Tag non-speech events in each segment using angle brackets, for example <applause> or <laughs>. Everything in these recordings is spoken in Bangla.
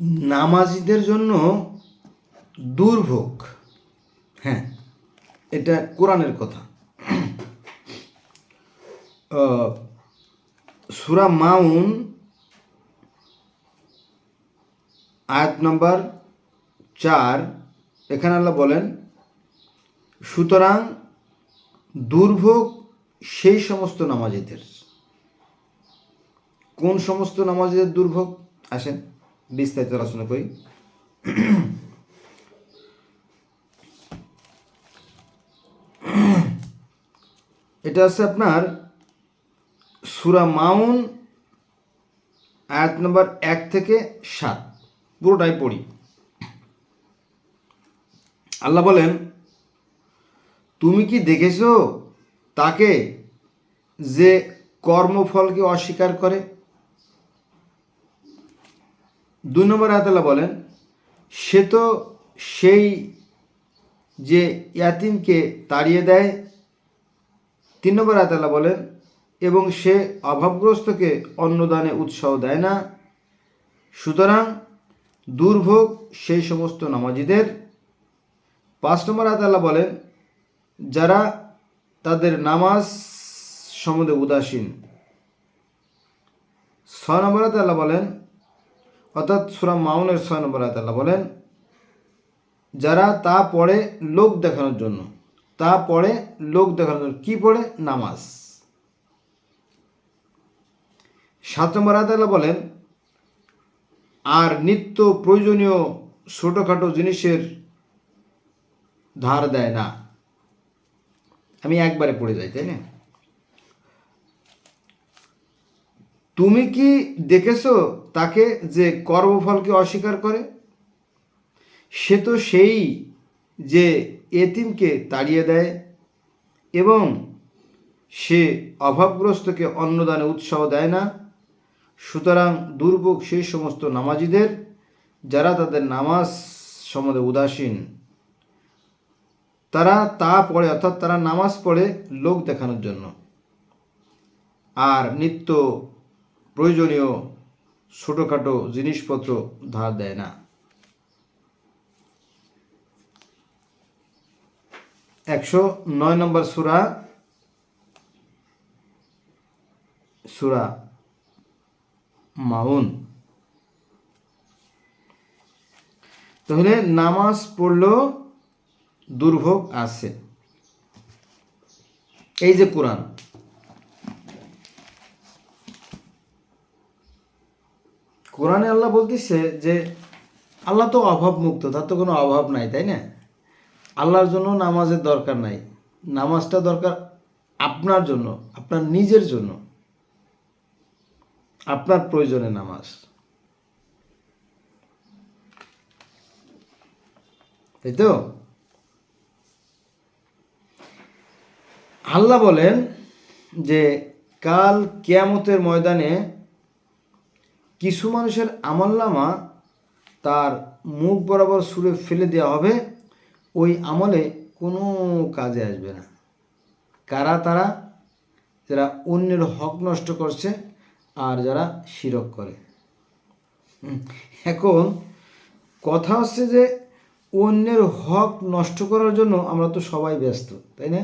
নামাজিদের জন্য দুর্ভোগ। হ্যাঁ এটা কোরআনের কথা। সুরা মাউন, আয়াত নম্বর চার, এখানে আল্লাহ বলেন, সুতরাং দুর্ভোগ সেই সমস্ত নামাজিদের। কোন সমস্ত নামাজিদের দুর্ভোগ? আসেন। বিস্তারিত আলোচনা করি। এটা আছে আপনার সুরা মাউন, আয়াত নম্বর এক থেকে সাত। পুরোটাই পড়ি। আল্লাহ বলেন, তুমি কি দেখেছ তাকে যে কর্মফলকে অস্বীকার করে? দুই নম্বর আয়াতাল্লাহ বলেন, সে তো সেই যে ইয়াতিমকে তাড়িয়ে দেয় তিন নম্বর আয়াতাল্লাহ বলেন, এবং সে অভাবগ্রস্তকে অন্নদানে উৎসাহ দেয় না। সুতরাং দুর্ভোগ সেই সমস্ত নামাজিদের। পাঁচ নম্বর আয়াতাল্লাহ বলেন, যারা তাদের নামাজ সম্বন্ধে উদাসীন। ছয় নম্বর আয়াতাল্লাহ বলেন অর্থাৎ সুরা মাউনের ছয় নম্বর আয়াতাল্লাহ বলেন, যারা তা পড়ে লোক দেখানোর জন্য, তা পড়ে লোক দেখানোর জন্য, কী পড়ে? নামাজ। সাত নম্বর আয়াতাল্লাহ বলেন, আর নিত্য প্রয়োজনীয় ছোটোখাটো জিনিসের ধার দেয় না। আমি একবারে পড়ে যাই, তাই না? তুমি কি দেখেছ তাকে যে কর্মফলকে অস্বীকার করে? সে তো সেই যে এতিমকে তাড়িয়ে দেয় এবং সে অভাবগ্রস্তকে অন্নদানে উৎসাহ দেয় না। সুতরাং দুর্ভোগ সেই সমস্ত নামাজিদের যারা তাদের নামাজ সম্বন্ধে উদাসীন। তারা তা পড়ে, অর্থাৎ তারা নামাজ পড়ে লোক দেখানোর জন্য। আর নিত্য প্রয়োজনীয় ছোটোখাটো জিনিসপত্র ধার দেয় না। একশো নয় নম্বর সুরা সুরা মাউন। তাহলে নামাজ পড়লেও দুর্ভোগ আছে। এই যে কোরআন কোরআনে আল্লাহ বলতেছে যে, আল্লাহ তো অভাব মুক্ত তার তো কোনো অভাব নাই, তাই না? আল্লাহর জন্য নামাজের দরকার নাই। নামাজটা দরকার আপনার জন্য, আপনার নিজের জন্য। আপনার প্রয়োজনে নামাজ। তাই তো? আল্লাহ বলেন যে, কাল কেয়ামতের ময়দানে কিছু মানুষের আমলনামা তার মুখ বরাবর সুরে ফেলে দেওয়া হবে, ওই আমলে কোনো কাজে আসবে না। কারা তারা? যারা অন্যের হক নষ্ট করছে আর যারা শিরক করে। এখন কথা হচ্ছে যে অন্যের হক নষ্ট করার জন্য আমরা তো সবাই ব্যস্ত, তাই না?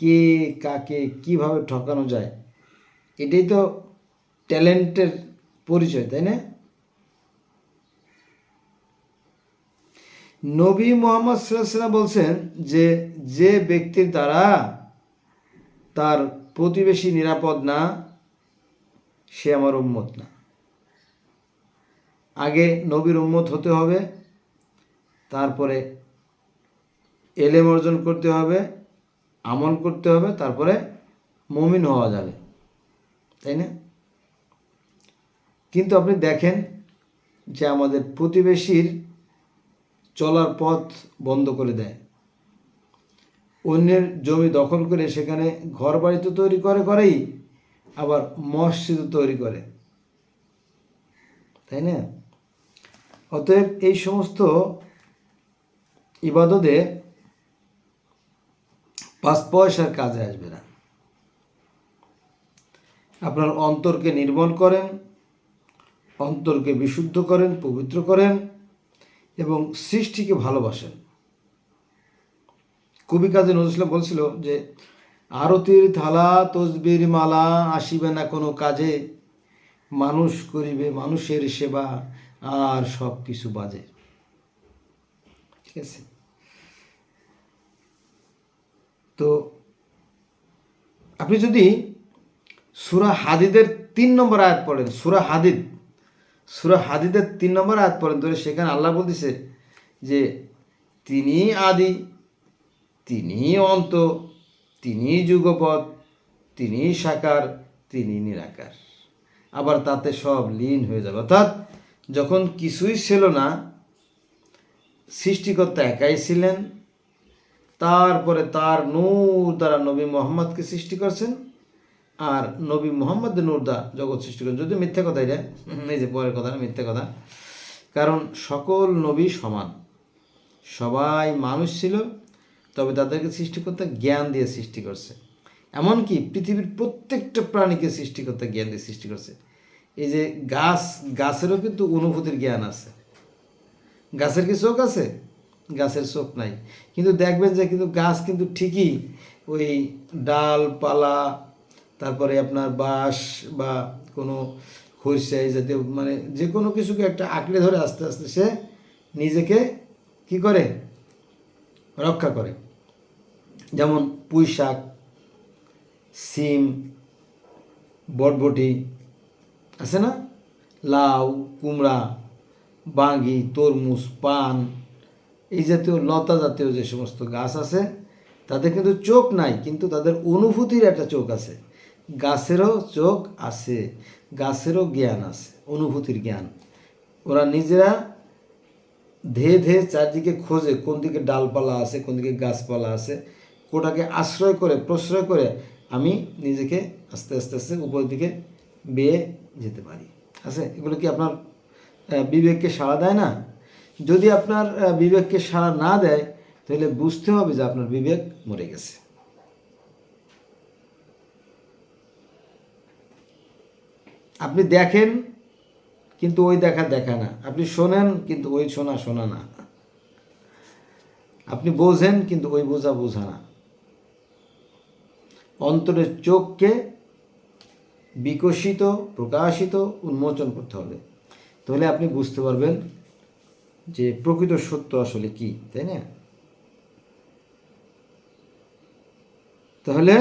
কে কাকে কীভাবে ঠকানো যায়, এটাই তো ট্যালেন্টের পরিচয়, তাই না? নবী মোহাম্মদ সাল্লাম বলছেন যে যে ব্যক্তির দ্বারা তার প্রতিবেশী নিরাপদ না, সে আমার উম্মত না। আগে নবীর উম্মত হতে হবে, তারপরে এলেম অর্জন করতে হবে, আমল করতে হবে, তারপরে মমিন হওয়া যাবে। তাই না? কিন্তু আপনি দেখেন যে আমাদের প্রতিবেশীর চলার পথ বন্ধ করে দেয়। অন্যের জমি দখল করে সেখানে ঘর বাড়ি তো তৈরি করে করেই, আবার মসজিদ তৈরি করে। তাই না? অতএব এই সমস্ত ইবাদতে পাঁচ পয়সার কাজে আসবে না। আপনার অন্তরকে নির্মল করেন অন্তরকে বিশুদ্ধ করেন, পবিত্র করেন এবং সৃষ্টিকে ভালোবাসেন। কবি কাজী নজরুল বলছিল যে, আরতির থালা, তসবির মালা আসিবে না কোনো কাজে। মানুষ করিবে মানুষের সেবা, আর সব কিছু বাজে। ঠিক আছে? তো আপনি যদি সুরা হাদিদের তিন নম্বর আয়াত পড়েন, সুরা হাদিদ সুরা হাদিদের তিন নম্বর আয়াত তাহলে সেখানে আল্লাহ বলতেছে যে, তিনি আদি, তিনি অন্ত, তিনি যুগপথ তিনি সাকার, তিনি নিরাকার। আবার তাতে সব লীন হয়ে যাবে। অর্থাৎ যখন কিছুই ছিল না, সৃষ্টিকর্তা একাই ছিলেন, তারপরে তার নূর দ্বারা নবী মোহাম্মদকে সৃষ্টি করছেন আর নবী মোহাম্মদ নুরদা জগৎ সৃষ্টি করেন। যদি মিথ্যা কথা এটা এই যে পরের কথা না মিথ্যা কথা। কারণ সকল নবী সমান। সবাই মানুষ ছিল তবে তাদেরকে সৃষ্টি করতে জ্ঞান দিয়ে সৃষ্টি করছে। এমনকি পৃথিবীর প্রত্যেকটা প্রাণীকে সৃষ্টি করতে জ্ঞান দিয়ে সৃষ্টি করছে। এই যে গাছ গাছেরও কিন্তু অনুভূতির জ্ঞান আছে। গাছের কি চোখ আছে? গাছের চোখ নাই। কিন্তু দেখবেন যে কিন্তু গাছ কিন্তু ঠিকই ওই ডাল পালা তারপরে আপনার বাঁশ বা কোনো খরচাই জাতীয় মানে যে কোনো কিছুকে একটা আঁকড়ে ধরে আস্তে আস্তে সে নিজেকে কি করে? রক্ষা করে। যেমন পুঁই শাক সিম, বটবটি, আছে না? লাউ, কুমড়া, বাঙ্গি, তরমুজ, পান, এই জাতীয় লতা জাতীয় যে সমস্ত গাছ আছে, তাদের কিন্তু চোখ নাই, কিন্তু তাদের অনুভূতির একটা চোখ আছে। গাছেরও চোখ আছে, গাছেরও জ্ঞান আছে, অনুভূতির জ্ঞান। ওরা নিজেরা ধেয়ে ধেয়ে চারদিকে খোঁজে কোন দিকে ডালপালা আছে, কোন দিকে গাছপালা আছে। কোটাকে আশ্রয় করে, প্রশ্রয় করে আমি নিজেকে আস্তে আস্তে আস্তে উপরের দিকে বেয়ে যেতে পারি। আছে? এগুলো কি আপনার বিবেককে সাড়া দেয় না? যদি আপনার বিবেককে সাড়া না দেয়, তাহলে বুঝতে হবে যে আপনার বিবেক মরে গেছে। আপনি দেখেন, কিন্তু ওই দেখা দেখা না। আপনি শোনেন, কিন্তু ওই শোনা শোনা না। আপনি বোঝেন, কিন্তু ওই বোঝা বোঝা না। অন্তরের চোখকে বিকশিত, প্রকাশিত, উন্মোচন করতে হবে। তাহলে আপনি বুঝতে পারবেন যে প্রকৃত সত্য আসলে কি, তাই না? তাহলে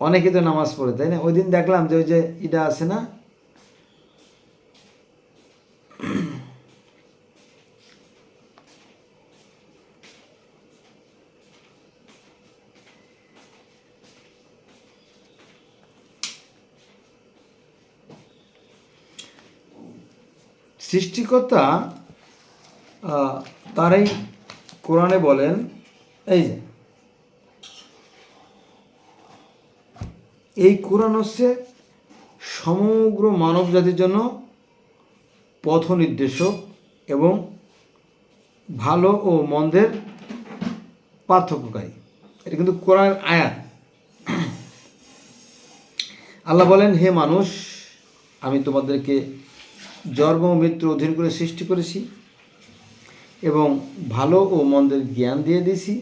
অনেকে তো নামাজ পড়ে, তাই না? ওই দিন দেখলাম যে ওই যে ইটা আছে না? সৃষ্টিকর্তা তারাই কোরআনে বলেন, এই যে এই কোরআন হচ্ছে সমগ্র মানব জাতির জন্য পথ নির্দেশক এবং ভালো ও মন্দের পার্থক্যকারী। এটা কিন্তু কোরআনের আয়াত। আল্লাহ বলেন, হে মানুষ, আমি তোমাদেরকে জন্ম ও মৃত্যুর অধীন করে সৃষ্টি করেছি এবং ভালো ও মন্দের জ্ঞান দিয়ে দিয়েছি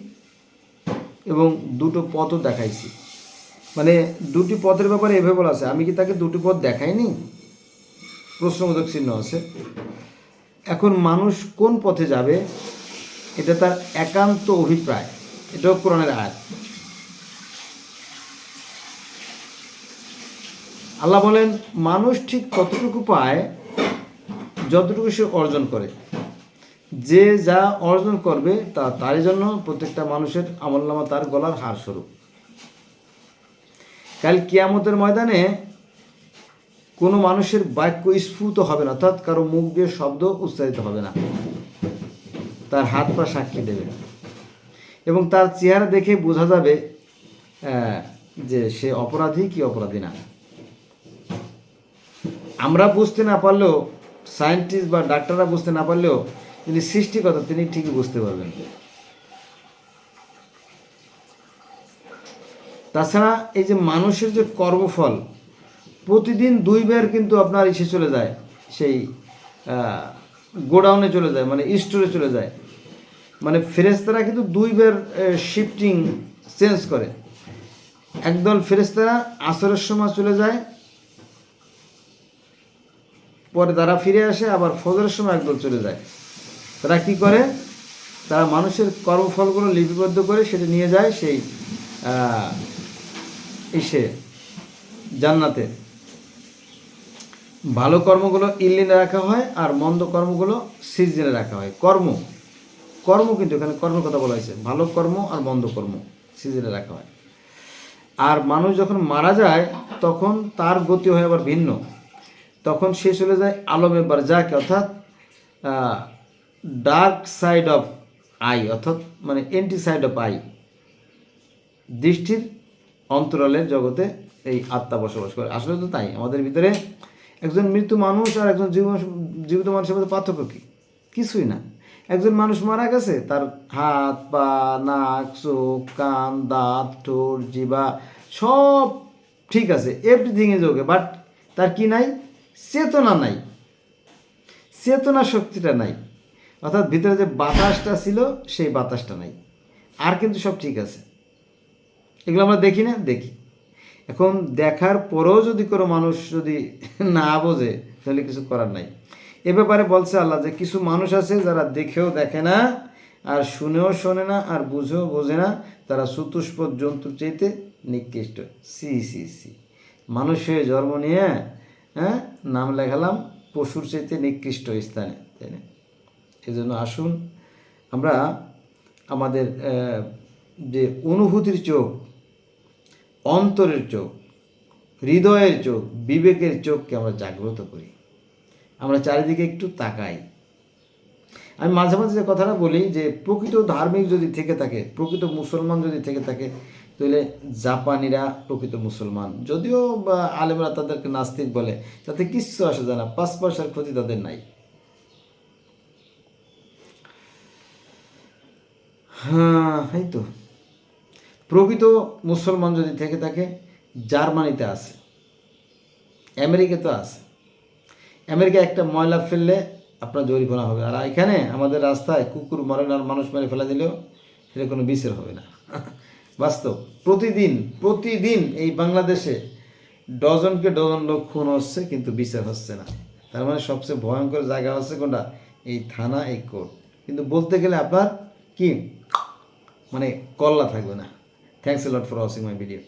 এবং দুটো পথও দেখাইছি। মানে দুটি পথের ব্যাপারে এভাবে বলা আছে। আমি কি তাকে দুটি পথ দেখাইনি? প্রশ্নবোধক চিহ্ন আছে। এখন মানুষ কোন পথে যাবে? এটা তার একান্ত অভিপ্রায়। এটাও কোরআনের আয়াত। আল্লাহ বলেন, মানুষ ঠিক ততটুকু পায় যতটুকু সে অর্জন করে। যে যা অর্জন করবে তা তারই জন্য প্রত্যেকটা মানুষের আমলনামা তার গলার হার স্বরূপ। কাল কিয়ামতের ময়দানে কোনো মানুষের বাক্য স্ফুত হবে না, অর্থাৎ কারও মুখ দিয়ে শব্দ উচ্চারিত হবে না। তার হাত পা সাক্ষী দেবে। এবং তার চেহারা দেখে বোঝা যাবে যে সে অপরাধী কি অপরাধী না। আমরা বুঝতে না পারলেও, সায়েন্টিস্ট বা ডাক্তাররা বুঝতে না পারলেও, যিনি সৃষ্টিকর্তা, তিনি ঠিকই বুঝতে পারবেন। তাছাড়া এই যে মানুষের যে কর্মফল, প্রতিদিন দুই দুইবার কিন্তু আপনার ইসে চলে যায়, সেই গোডাউনে চলে যায় মানে স্টোরে চলে যায়। মানে ফেরেস্তারা কিন্তু দুই দুইবার শিফটিং চেঞ্জ করে। একদল ফেরেস্তারা আসরের সময় চলে যায়, পরে তারা ফিরে আসে, আবার ফজরের সময় একদল চলে যায়। তারা কি করে? তারা মানুষের কর্মফলগুলো লিপিবদ্ধ করে সেটা নিয়ে যায়, সেই ইসে, জান্নাতে। ভালো কর্মগুলো ইল্লিনে রাখা হয় আর মন্দ কর্মগুলো সিজনে রাখা হয়। কর্ম। কর্ম কিন্তু এখানে কর্মের কথা বলা হয়েছে। ভালো কর্ম আর মন্দ কর্ম সিজনে রাখা হয়। আর মানুষ যখন মারা যায়, তখন তার গতি হয় আবার ভিন্ন। তখন সে চলে যায় আলমে বারজাকে, অর্থাৎ ডার্ক সাইড অফ আই অর্থাৎ মানে এন্টি সাইড অফ আই দৃষ্টির অন্তরালের জগতে এই আত্মা বসবাস করে। আসলে তো তাই, আমাদের ভিতরে একজন মৃত্যু মানুষ আর একজন জীবন জীবিত মানুষের মধ্যে পার্থক্য কি? কিছুই না। একজন মানুষ মারা গেছে, তার হাত, পা, নাক, চোখ, কান, দাঁত, ঠোঁট, জিবা, সব ঠিক আছে এভরিথিং ইজ ওকে বাট তার কি নাই? চেতনা নাই। চেতনা শক্তিটা নাই। অর্থাৎ ভিতরে যে বাতাসটা ছিল, সেই বাতাসটা নাই। আর কিন্তু সব ঠিক আছে। এগুলো আমরা দেখি না? দেখি। এখন দেখার পরেও যদি কোনো মানুষ যদি না বোঝে, তাহলে কিছু করার নাই। এ ব্যাপারে বলছে আল্লাহ যে কিছু মানুষ আছে যারা দেখেও দেখে না, আর শুনেও শোনে না, আর বুঝেও বোঝে না, তারা চতুষ্পদ জন্তুর চাইতে নিকৃষ্ট। সি সি সি। মানুষ হয়ে জন্ম নিয়ে হ্যাঁ নাম লেখালাম পশুর চাইতে নিকৃষ্ট স্থানে, তাই না? এই জন্য আসুন আমরা আমাদের যে অনুভূতির চোখ অন্তরের চোখ, হৃদয়ের চোখ, বিবেকের চোখকে আমরা জাগ্রত করি। আমরা চারিদিকে একটু তাকাই। আমি মাঝে মাঝে যে কথাটা বলি যে, প্রকৃত ধার্মিক যদি থেকে থাকে, প্রকৃত মুসলমান যদি থেকে থাকে, তাহলে জাপানিরা প্রকৃত মুসলমান। যদিও, বা, আলেমরা তাদেরকে নাস্তিক বলে, তাতে কিচ্ছু আসে যায় না, পাঁচ পয়সার ক্ষতি তাদের নাই। হ্যাঁ এই তো। প্রকৃত মুসলমান যদি থেকে থাকে, জার্মানিতে আছে, আমেরিকাতে আছে। আমেরিকা একটা ময়লা ফেললে আপনার জরিমানা হবে। আর এখানে আমাদের রাস্তায় কুকুর মরে আর মানুষ মেরে ফেলে দিলেও সেটা কোনো বিচার হবে না। <laughs> বাস্তব। প্রতিদিন প্রতিদিন এই বাংলাদেশে ডজনকে ডজন লোক খুন হচ্ছে, কিন্তু বিচার হচ্ছে না। তার মানে সবচেয়ে ভয়ঙ্কর জায়গা হচ্ছে কোনটা? এই থানা, এই কোর্ট। কিন্তু বলতে গেলে আপনার কি? মানে কল্লা থাকবে না। Thanks a lot for watching my video.